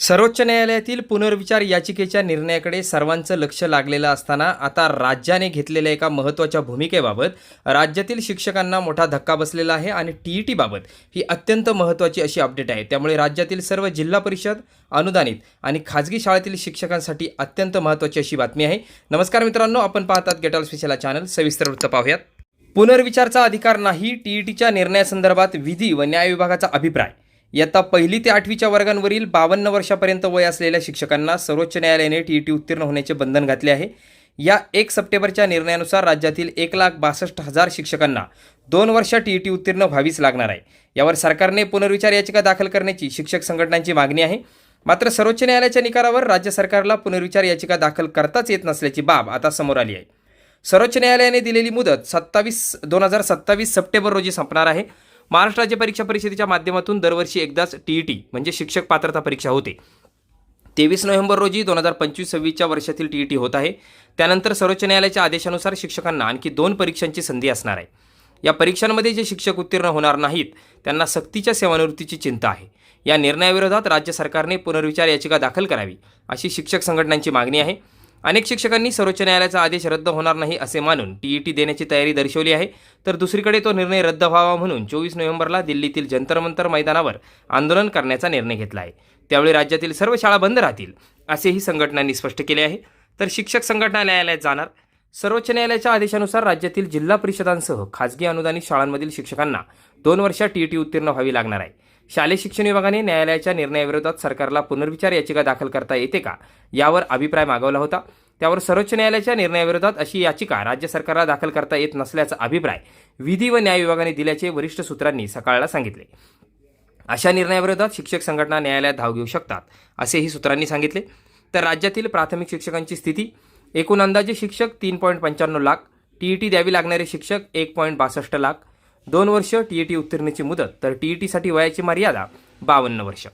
सर्वोच्च न्यायालयातील पुनर्विचार याचिकेच्या निर्णयाकडे सर्वांचं लक्ष लागलेलं असताना आता राज्याने घेतलेल्या एका महत्त्वाच्या भूमिकेबाबत राज्यातील शिक्षकांना मोठा धक्का बसलेला आहे आणि टी ई टीबाबत ही अत्यंत महत्त्वाची अशी अपडेट आहे. त्यामुळे राज्यातील सर्व जिल्हा परिषद अनुदानित आणि खाजगी शाळेतील शिक्षकांसाठी अत्यंत महत्त्वाची अशी बातमी आहे. नमस्कार मित्रांनो आपण पाहतात गेटॉल स्पेशल चॅनल सविस्तर वृत्त पाहूयात. पुनर्विचारचा अधिकार नाही टीईटीच्या निर्णयासंदर्भात विधी व न्याय विभागाचा अभिप्राय. इयत्ता पहिली ते आठवीच्या वर्गांवरील बावन्न वर्षापर्यंत वय असलेल्या शिक्षकांना सर्वोच्च न्यायालयाने टी ई टी उत्तीर्ण होण्याचे बंधन घातले आहे. या एक सप्टेंबरच्या निर्णयानुसार राज्यातील एक लाख बासष्ट हजार शिक्षकांना दोन वर्ष टी उत्तीर्ण व्हावीच लागणार आहे. यावर सरकारने पुनर्विचार याचिका दाखल करण्याची शिक्षक संघटनांची मागणी आहे. मात्र सर्वोच्च न्यायालयाच्या निकालावर राज्य सरकारला पुनर्विचार याचिका दाखल करताच येत नसल्याची बाब आता समोर आली आहे. सर्वोच्च न्यायालयाने दिलेली मुदत सत्तावीस दोन हजार सत्तावीस सप्टेंबर रोजी संपणार आहे. महाराष्ट्र राज्य परीक्षा परिषदेच्या माध्यमातून दरवर्षी एकदाच टीईटी म्हणजे शिक्षक पात्रता परीक्षा होते. तेवीस नोव्हेंबर रोजी दोन हजार पंचवीस सव्वीसच्या वर्षातील टीईटी होत आहे. त्यानंतर सर्वोच्च न्यायालयाच्या आदेशानुसार शिक्षकांना आणखी दोन परीक्षांची संधी असणार आहे. या परीक्षांमध्ये जे शिक्षक उत्तीर्ण होणार नाहीत त्यांना सक्तीच्या सेवानिवृत्तीची चिंता आहे. या निर्णयाविरोधात राज्य सरकारने पुनर्विचार याचिका दाखल करावी अशी शिक्षक संघटनांची मागणी आहे. अनेक शिक्षकांनी सर्वोच्च न्यायालयाचा आदेश रद्द होणार नाही असे मानून टीईटी देण्याची तयारी दर्शवली आहे. तर दुसरीकडे तो निर्णय रद्द व्हावा म्हणून चोवीस नोव्हेंबरला दिल्लीतील जंतर मंतर मैदानावर आंदोलन करण्याचा निर्णय घेतला आहे. त्यावेळी राज्यातील सर्व शाळा बंद राहतील असेही संघटनांनी स्पष्ट केले आहे. तर शिक्षक संघटना न्यायालयात जाणार. सर्वोच्च न्यायालयाच्या आदेशानुसार राज्यातील जिल्हा परिषदांसह खाजगी अनुदानित शाळांमधील शिक्षकांना दोन वर्ष टीईटी उत्तीर्ण व्हावी लागणार आहे. शालेय शिक्षण विभागाने न्यायालयाच्या निर्णयाविरोधात सरकारला पुनर्विचार याचिका दाखल करता येते का यावर अभिप्राय मागवला होता. त्यावर सर्वोच्च न्यायालयाच्या निर्णयाविरोधात अशी याचिका राज्य सरकारला दाखल करता येत नसल्याचा अभिप्राय विधी व न्याय विभागाने दिल्याचे वरिष्ठ सूत्रांनी सकाळला सांगितले. अशा निर्णयाविरोधात शिक्षक संघटना न्यायालयात धाव घेऊ शकतात असेही सूत्रांनी सांगितले. तर राज्यातील प्राथमिक शिक्षकांची स्थिती एकूण अंदाजे शिक्षक तीन पॉईंट पंच्याण्णव लाख टी ई टी द्यावी लागणारे शिक्षक एक पॉईंट बासष्ट लाख. दोन वर्ष टी ई टी उत्तीर्णची मुदत तर टी ई टीसाठी वयाची मर्यादा बावन्न वर्ष.